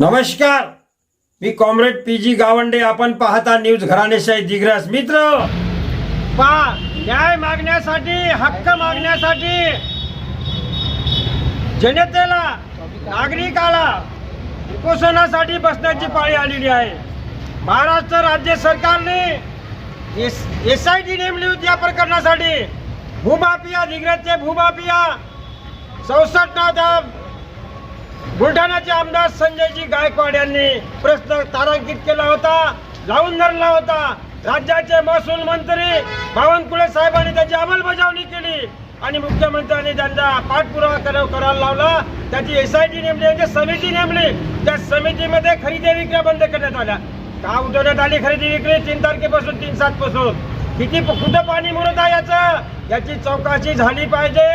नमस्कार. मी comrade P G Gawande. आपण पाहता न्यूज घराणेशाही दिग्रस. मित्र पा न्याय मागण्यासाठी हक्क मागण्यासाठी जनतेला नागरिकाला उपोषणासाठी बसण्याची पाळी आलेली आहे. महाराष्ट्र राज्य सरकारने एस एस आय टी नेमली होती या प्रकरणासाठी. भूमाफिया दिग्रसचे भूमाफिया. चौसष्ट नाव त्या बुलढाण्याचे आमदार संजयजी गायकवाड यांनी प्रश्न तारांकित केला होता लावून धरला होता. राज्याचे महसूल मंत्री बावनकुळे साहेबांनी त्याची अंमलबजावणी केली आणि मुख्यमंत्र्यांनी त्यांचा पाठपुरावा करायला लावला. त्याची एस आय टी नेमली म्हणजे समिती नेमली. त्या समितीमध्ये खरेदी विक्री बंद करण्यात आल्या. का उठवण्यात आली खरेदी विक्री? तीन तारखेपासून तीन सात पासून किती कुठं पाणी मुरत आहे याचं? याची चौकशी झाली पाहिजे.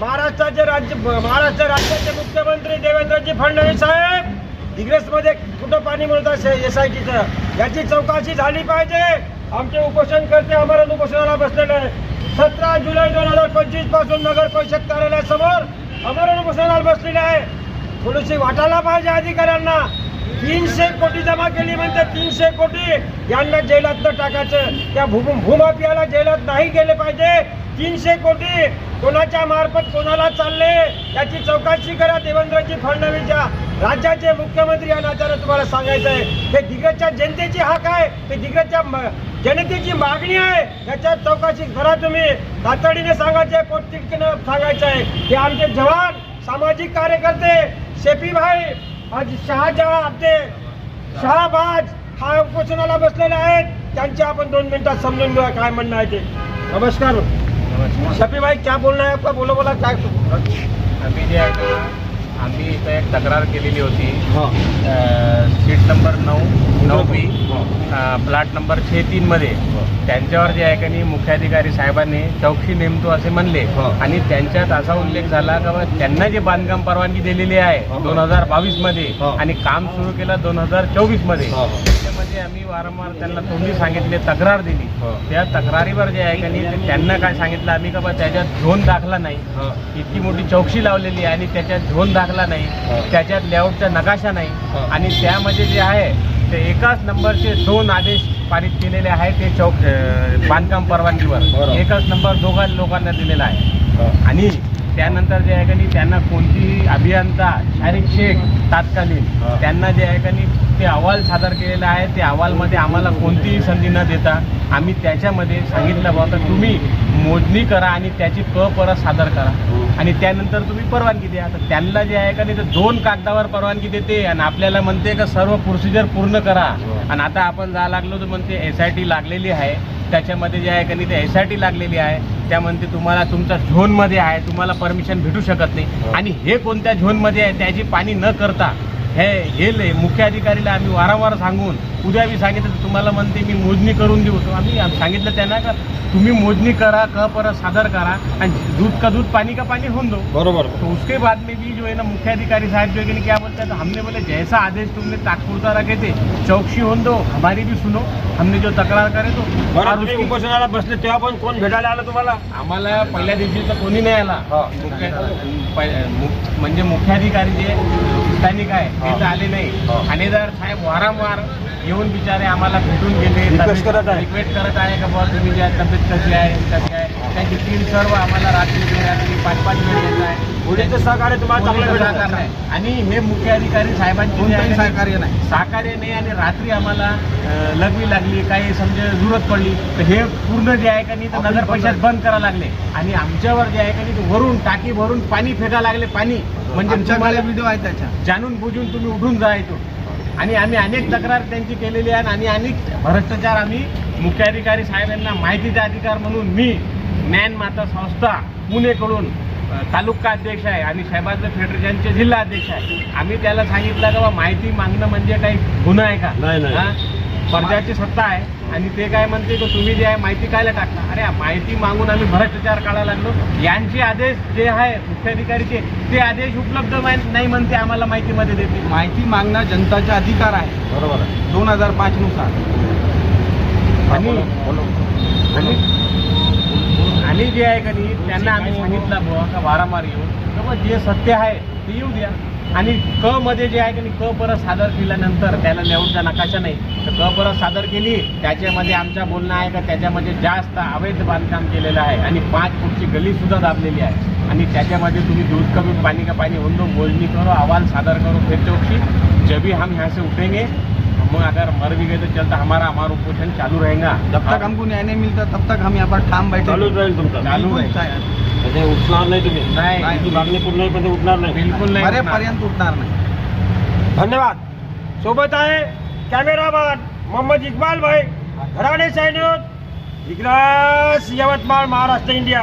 महाराष्ट्राचे राज्य महाराष्ट्र राज्याचे मुख्यमंत्री देवेंद्रजी फडणवीस साहेब दिग्रसमध्ये कुठं पाणी मिळत एस आय टीचं याची चौकशी झाली पाहिजे. आमचे उपोषण करते आमरण उपोषणाला बसलेले आहे सतरा जुलै दोन हजार पंचवीसपासून नगर परिषद कार्यालयासमोर अमरण उपोषणाला बसलेले आहे थोडीशी वाटायला पाहिजे अधिकाऱ्यांना. तीनशे कोटी जमा केली म्हणजे तीनशे कोटी. यांना जेलात न टाकायचं. त्या भूमाफियाला जेलात नाही गेले पाहिजे. तीनशे कोटी कोणाच्या मार्फत कोणाला चालले याची चौकशी करा देवेंद्रजी फडणवीसच्या. राज्याचे मुख्यमंत्री या नात्यानं तुम्हाला सांगायचं आहे ते दिग्गजच्या जनतेची हक आहे ते दिग्गजच्या म- जनतेची मागणी आहे याच्यात चौकशी करा तुम्ही. तातडीने सांगायचे पोटतिडकीनं सांगायचं आहे हे आमचे जवान सामाजिक कार्यकर्ते शेपी भाई आज शहाजहा आपले शहाबाज हा उपोषणाला बसलेले आहेत. त्यांचे आपण दोन मिनिटात समजून घेऊया काय म्हणणं आहे ते. नमस्कार. शफी भाई क्या बोलना है आपका? बोलो बोला काय आम्ही जे आहे ना आम्ही इथं एक तक्रार केलेली होती. अ, सीट नंबर नऊ नऊ बी प्लॉट नंबर छे तीनमध्ये त्यांच्यावर जे आहे का नाही मुख्याधिकारी साहेबांनी चौकशी नेमतो असे म्हणले. हा. आणि त्यांच्यात असा उल्लेख झाला का बा त्यांना जे बांधकाम परवानगी दिलेली आहे. दोन हजार बावीसमध्ये हा. आणि काम सुरू केलं दोन हजार चोवीसमध्ये हा. आम्ही वारंवार त्यांना तोंडी सांगितले तक्रार दिली हा. त्या तक्रारीवर जे आहे का त्यांना काय सांगितलं आम्ही का बा त्याच्यात झोन दाखला नाही हा इतकी मोठी चौकशी लावलेली आहे आणि त्याच्यात झोन दाखला नाही हा. त्याच्यात लेआउटचा नकाशा नाही. आणि त्यामध्ये जे आहे ते एकाच नंबरचे दोन आदेश पारित केलेले आहे ते चौक बांधकाम परवानगीवर. एकच नंबर दोघा लोकांना दिलेला आहे. आणि त्यानंतर जे आहे का नाही त्यांना कोणतीही अभियंता शारीरिक शेख तात्कालीन. त्यांना जे आहे का नाही ते अहवाल सादर केलेला आहे. ते अहवालमध्ये आम्हाला कोणतीही संधी न देता आम्ही त्याच्यामध्ये सांगितलं बाबा तर तुम्ही मोजणी करा आणि त्याची क परत सादर करा. आणि त्यानंतर तुम्ही परवानगी द्या. तर त्यांना जे आहे का नाही तर दोन कागदावर परवानगी देते आणि आपल्याला म्हणते का सर्व प्रोसिजर पूर्ण करा. आणि आता आपण जा लागलो तर म्हणते एस आय टी लागलेली आहे. त्याच्यामध्ये जे आहे का नाही ते एस आय टी लागलेली आहे. त्या म्हणते तुम्हाला तुमच्या झोनमध्ये आहे. तुम्हाला परमिशन भेटू शकत नाही. आणि हे कोणत्या झोनमध्ये आहे त्याची पाणी न करता हे हे ले मुख्य अधिकारीला आम्ही वारंवार सांगून उद्या मी सांगितलं तर तुम्हाला म्हणते मी मोजणी करून देऊ. तो आम्ही आम- सांगितलं त्यांना का तुम्ही मोजणी करा क परत सादर करा आणि दूध का दूध पानी का पानी होऊन दो बरोबर. तो उसके बाद में भी जो है ना मुख्य अधिकारी साहब जो है कि नहीं, क्या बोलते हैं हमने बोले जैसा आदेश तुमने तात्पुरता रखे थे चौकशी होन दो हमारी भी सुनो हमने जो तक्रार करे तो। उपोषणाला बसले तेव्हा पण कोण भेटायला आलं तुम्हाला? आम्हाला पहिल्या दिवशी तर कोणी नाही आला. मु- म्हणजे मुख्याधिकारी जे स्थानिक आहे ते. आले नाही. ठाणेदार साहेब वारंवार येऊन बिचारे आम्हाला भेटून गेले Request करत आहे. रिक्वेस्ट करत आहे का बुवा तुम्ही ज्या तब्येत कशी आहे कशी सर्व आम्हाला रात्री बेरात्री पाच पाच वेळ येत आहे. पोलीसचं सहकार्य तुम्हाला चांगलं कोणीच नाही. आणि हे मुख्य अधिकारी साहेबांची जे आहे. कोणतंही ना, सहकार्य नाही. सहकार्य नाही आणि रात्री आम्हाला अं, लगवी लागली. काही समजा जरूरत पडली. तर हे पूर्ण जे आहे का नाही तर नगर परिषद बंद करायला लागले. आणि आमच्यावर जे आहे का नाही ते वरून टाकी भरून पाणी फेका लागले. पाणी. म्हणजे आमच्याकडे तुम्हाला व्हिडिओ आहे त्याच्या. जाणून बुजून तुम्ही उठून जायचो आणि आम्ही अनेक तक्रार त्यांची केलेली आहे आणि अनेक भ्रष्टाचार आम्ही मुख्याधिकारी साहेब यांना माहितीचा अधिकार म्हणून मी ज्ञान माता संस्था पुणेकडून तालुका अध्यक्ष आहे आणि साहेबांचं फेडरेशनचे जिल्हा अध्यक्ष आहे. आम्ही त्याला सांगितलं का बा माहिती मागणं म्हणजे काही गुन्हा आहे का? नाही, नाही. हा? प्रजाची सत्ता आहे आणि ते काय म्हणते की तुम्ही जे आहे माहिती कायला टाकता? अरे माहिती मागून आम्ही भ्रष्टाचार काढायला लागलो. यांचे आदेश जे आहे मुख्याधिकारीचे ते आदेश उपलब्ध नाही म्हणते आम्हाला माहितीमध्ये देते माहिती मागणं जनताचा अधिकार आहे. बरोबर आहे. दोन हजार पाच नुसार आणि आणि जे आहे का नाही त्यांना आम्ही सांगितलं बुवा का वारंवार येऊन तर जे सत्य आहे ते येऊ द्या. आणि क मध्ये जे आहे की नाही क परत सादर केल्यानंतर त्याला लेआउटचा नकाशा नाही. तर क परत सादर केली त्याच्यामध्ये आमच्या बोलणं आहे का त्याच्यामध्ये जास्त अवैध बांधकाम केलेलं आहे. आणि पाच फूटची गली सुद्धा दाबलेली आहे. आणि त्याच्यामध्ये तुम्ही दूध कमी पाणी का पाणी होऊन दो मोजणी करो अहवाल सादर करो फिर चौकशी. जबी हम ह्या से उठेंगे. हम अगर मर भी गए तो चलता हमारा हमारा उपोषण चालू रहेगा। जब तक हमको न्याय नहीं मिलता तब तक हम यहाँ पर ठाम बैठे। चालूच राहील तुमचं चालू आहे. म्हणजे उठणार नाही तुम्ही? नाही। तुमची मागणी पूर्ण होईपर्यंत उठणार नाही? बिलकुल नाही उठणार. मरेपर्यंत उठणार नाही। धन्यवाद। सोबत आहे कॅमेरामॅन मोहम्मद इक्बाल भाई घराणे साईड इग्रास यवतमाळ महाराष्ट्र इंडिया।